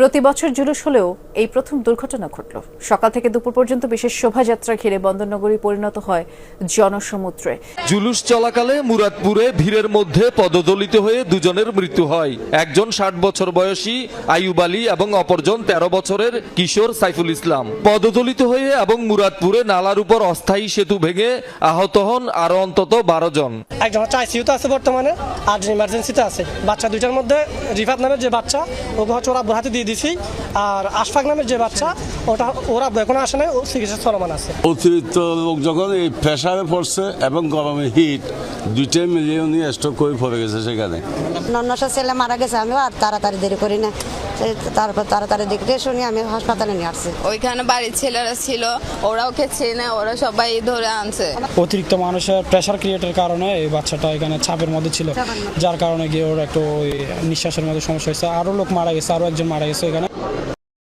প্রতি বছর জুলুস হলেও এই প্রথম দুর্ঘটনা ঘটল। সকাল থেকে দুপুর পর্যন্ত বিশেষ শোভাযাত্রা ঘিরে বন্দরনগরী পরিণত হয় জনসমুদ্রে। জুলুস চলাকালে মুরাদপুরে ভিড়ের মধ্যে পদদলিত হয়ে দুজনের মৃত্যু হয়। একজন ষাট বছর বয়সী আইয়ুব আলী এবং অপরজন তেরো বছরের কিশোর সাইফুল ইসলাম। পদদলিত হয়ে এবং মুরাদপুরে নালার উপর অস্থায়ী সেতু ভেঙে আহত হন আরও অন্তত বারো জন। একজন হচ্ছে আইসিইউতে আছে বর্তমানে আর ইমার্জেন্সিতে আছে। বাচ্চা দুইটার মধ্যে রিফাত নামের যে বাচ্চা ওকে হচ্ছে ওরা হাতে দিয়ে দিছি। আর আশফাক নামের যে বাচ্চা, ওটা, ওরা এখন আসে নাই, ও চিকিৎসা চলমান আছে। অতিরিক্ত লোক যখন এই প্রেশারে পড়ছে এবং গরমে হিট দুইটাই মিলিয়ে উনি স্ট্রোক করে পড়ে গেছে সেখানে। নন্নসা ছেলে মারা গেছে আমি আর তাড়াতাড়ি দেরি করি না। তারপর তাড়াতাড়ি দেখতে শুনি আমি হাসপাতালে নিয়ে আসছি। ওইখানে বাড়ির ছেলেরা ছিল ওরা ওকে চেনে ওরা সবাই ধরে আনছে। অতিরিক্ত মানুষের প্রেশার ক্রিয়েটের কারণে এই বাচ্চাটা এখানে চাপের মধ্যে ছিল। যার কারণে গিয়ে ওর একটু ওই নিঃশ্বাসের মধ্যে সমস্যা হয়েছে। আরও লোক মারা গেছে আরও একজন মারা গেছে এখানে।